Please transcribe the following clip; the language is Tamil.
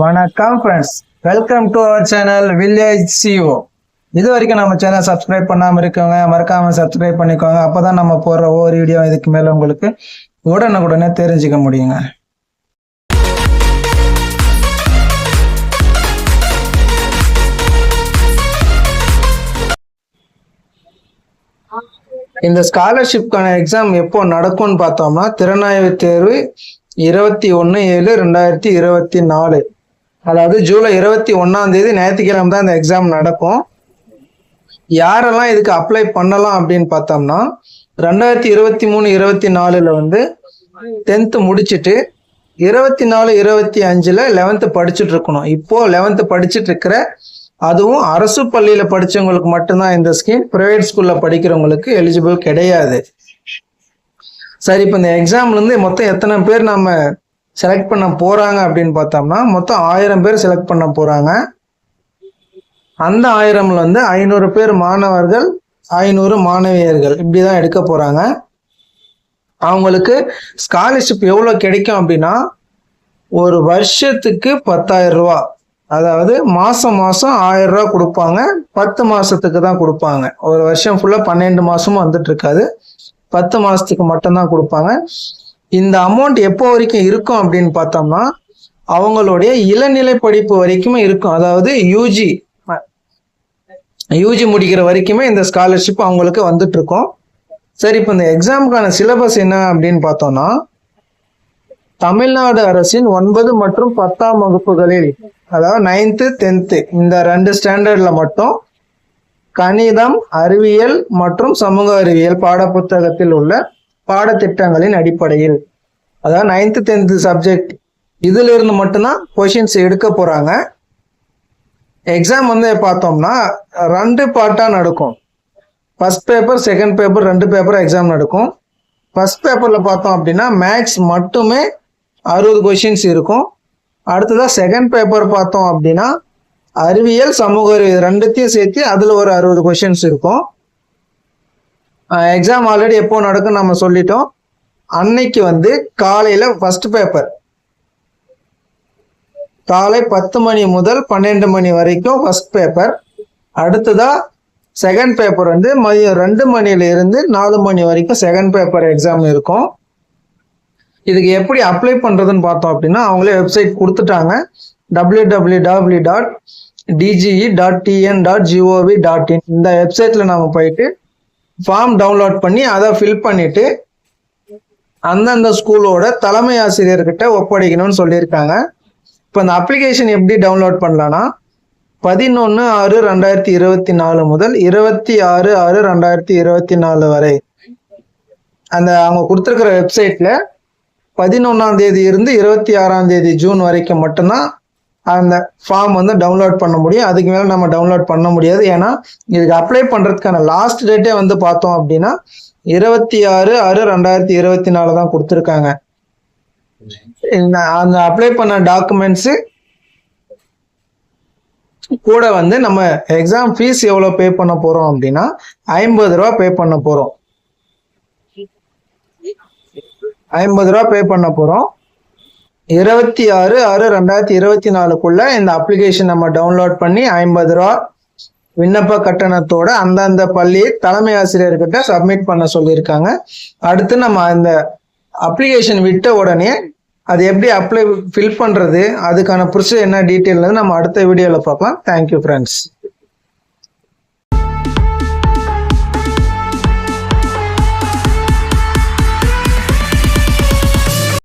வணக்கம் friends welcome to our channel village CO இது வரைக்கும் நம்ம சேனல் சப்ஸ்கிரைப் பண்ணாமல் இருக்கவங்க மறக்காம சப்ஸ்கிரைப் பண்ணிக்கோங்க. அப்பதான் நம்ம போடுற ஒவ்வொரு வீடியோ இதுக்கு மேலே உங்களுக்கு உடனுக்குடனே தெரிஞ்சுக்க முடியுங்க. இந்த ஸ்காலர்ஷிப்கான எக்ஸாம் எப்போ நடக்கும்னு பார்த்தோம்னா திறனாய்வு தேர்வு இருபத்தி ஒன்று ஏழு ரெண்டாயிரத்தி இருபத்தி நாலு. அதாவது ஜூலை இருபத்தி ஒன்றாம் தேதி ஞாயிற்றுக்கிழமை தான் இந்த எக்ஸாம் நடக்கும். யாரெல்லாம் இதுக்கு அப்ளை பண்ணலாம் அப்படின்னு பார்த்தோம்னா ரெண்டாயிரத்தி இருபத்தி மூணு இருபத்தி நாலுல வந்து டென்த்து முடிச்சுட்டு இருபத்தி நாலு இருபத்தி அஞ்சுல லெவன்த்து படிச்சுட்டு இருக்கணும். இப்போ லெவன்த்து படிச்சுட்டு இருக்கிற அதுவும் அரசு பள்ளியில படிச்சவங்களுக்கு மட்டும்தான் இந்த ஸ்கீம் பிரைவேட் ஸ்கூல்ல படிக்கிறவங்களுக்கு எலிஜிபிள் கிடையாது. சரி இப்போ இந்த எக்ஸாம்ல இருந்து மொத்தம் எத்தனை பேர் நம்ம செலக்ட் பண்ண போகிறாங்க அப்படின்னு பார்த்தோம்னா மொத்தம் ஆயிரம் பேர் செலக்ட் பண்ண போகிறாங்க அந்த ஆயிரம்ல வந்து ஐநூறு பேர் மாணவர்கள் ஐநூறு மாணவியர்கள் இப்படி தான் எடுக்க போகிறாங்க அவங்களுக்கு ஸ்காலர்ஷிப் எவ்வளோ கிடைக்கும் அப்படின்னா ஒரு வருஷத்துக்கு பத்தாயிரம் ரூபா. அதாவது மாதம் மாதம் ஆயிரம் ரூபா கொடுப்பாங்க. பத்து மாதத்துக்கு தான் கொடுப்பாங்க. ஒரு வருஷம் ஃபுல்லாக பன்னெண்டு மாதமும் வந்துட்டு இருக்காது. பத்து மாதத்துக்கு மட்டும்தான் கொடுப்பாங்க. இந்த அமௌண்ட் எப்போ வரைக்கும் இருக்கும் அப்படின்னு பார்த்தோம்னா அவங்களுடைய இளநிலை படிப்பு வரைக்குமே இருக்கும். அதாவது யூஜி யூஜி முடிக்கிற வரைக்குமே இந்த ஸ்காலர்ஷிப் அவங்களுக்கு வந்துட்டு இருக்கும் சரி இப்போ இந்த எக்ஸாமுக்கான சிலபஸ் என்ன அப்படின்னு பார்த்தோம்னா தமிழ்நாடு அரசின் ஒன்பது மற்றும் பத்தாம் வகுப்புகளில் அதாவது நைன்த்து டென்த்து இந்த ரெண்டு ஸ்டாண்டர்டில் மட்டும் கணிதம் அறிவியல் மற்றும் சமூக அறிவியல் பாடப்புத்தகத்தில் உள்ள பாடத்திட்டங்களின் அடிப்படையில். அதாவது நைன்த்து டென்த்து சப்ஜெக்ட் இதுல இருந்து மட்டும்தான் கொஷின்ஸ் எடுக்க போகிறாங்க எக்ஸாம் வந்து பார்த்தோம்னா ரெண்டு பார்ட்டாக நடக்கும். ஃபர்ஸ்ட் பேப்பர் செகண்ட் பேப்பர் ரெண்டு பேப்பர் எக்ஸாம் நடக்கும். ஃபர்ஸ்ட் பேப்பரில் பார்த்தோம் அப்படின்னா மேக்ஸ் மட்டுமே அறுபது கொஷின்ஸ் இருக்கும். அடுத்ததாக செகண்ட் பேப்பர் பார்த்தோம் அப்படின்னா அறிவியல் சமூக அறிவியல் ரெண்டுத்தையும் சேர்த்து அதில் ஒரு அறுபது கொஷின்ஸ் இருக்கும். எக்ஸாம் ஆல்ரெடி எப்போ நடக்கும் நம்ம சொல்லிட்டோம். அன்னைக்கு வந்து காலையில் ஃபர்ஸ்ட் பேப்பர் காலை பத்து மணி முதல் பன்னெண்டு மணி வரைக்கும் ஃபர்ஸ்ட் பேப்பர் அடுத்ததா செகண்ட் பேப்பர் வந்து மதியம் ரெண்டு மணில இருந்து நாலு மணி வரைக்கும் செகண்ட் பேப்பர் எக்ஸாம் இருக்கும். இதுக்கு எப்படி அப்ளை பண்றதுன்னு பார்த்தோம் அப்படின்னா அவங்களே வெப்சைட் கொடுத்துட்டாங்க. W W W dot DGE dot TN dot GOV dot in இந்த வெப்சைட்ல நம்ம போயிட்டு ஃபார்ம் டவுன்லோட் பண்ணி அதை ஃபில் பண்ணிட்டு அந்தந்த ஸ்கூலோட தலைமை ஆசிரியர்கிட்ட ஒப்படைக்கணும்னு சொல்லியிருக்காங்க. இப்போ இந்த அப்ளிகேஷன் எப்படி டவுன்லோட் பண்ணலான்னா பதினொன்று ஆறு ரெண்டாயிரத்தி இருபத்தி நாலு முதல் இருபத்தி ஆறு ஆறு ரெண்டாயிரத்தி இருபத்தி நாலு வரை. அந்த அவங்க கொடுத்துருக்கிற வெப்சைட்டில் பதினொன்றாம் தேதி இருந்து இருபத்தி ஆறாம் தேதி ஜூன் வரைக்கும் மட்டும்தான் அந்த ஃபார்ம் வந்து டவுன்லோட் பண்ண முடியும். அதுக்கு மேலே நம்ம டவுன்லோட் பண்ண முடியாது. ஏன்னா இதுக்கு அப்ளை பண்ணுறதுக்கான லாஸ்ட் டேட்டே வந்து பார்த்தோம் அப்படின்னா இருபத்தி ஆறு ஆறு ரெண்டாயிரத்தி இருபத்தி நாலு தான் கொடுத்துருக்காங்க. இந்த- அந்த அப்ளை பண்ண டாக்குமெண்ட்ஸு கூட வந்து நம்ம எக்ஸாம் ஃபீஸ் எவ்வளோ பே பண்ண போகிறோம் அப்படின்னா ஐம்பது ரூபா பே பண்ண போகிறோம் ஐம்பது ரூபா பே பண்ண போகிறோம் இருபத்தி ஆறு ஆறு ரெண்டாயிரத்தி இருபத்தி நாலுக்குள்ள இந்த அப்ளிகேஷன் நம்ம டவுன்லோட் பண்ணி ஐம்பது ரூபா விண்ணப்ப கட்டணத்தோட அந்தந்த பள்ளி தலைமை ஆசிரியர்கிட்ட சப்மிட் பண்ண சொல்லியிருக்காங்க. அடுத்து நம்ம அந்த அப்ளிகேஷன் விட்ட உடனே அது எப்படி அப்ளை ஃபில் பண்ணுறது அதுக்கான ப்ரொசீஜர் என்ன டீட்டெயில் நம்ம அடுத்த வீடியோவில் பார்க்கலாம். Thank you friends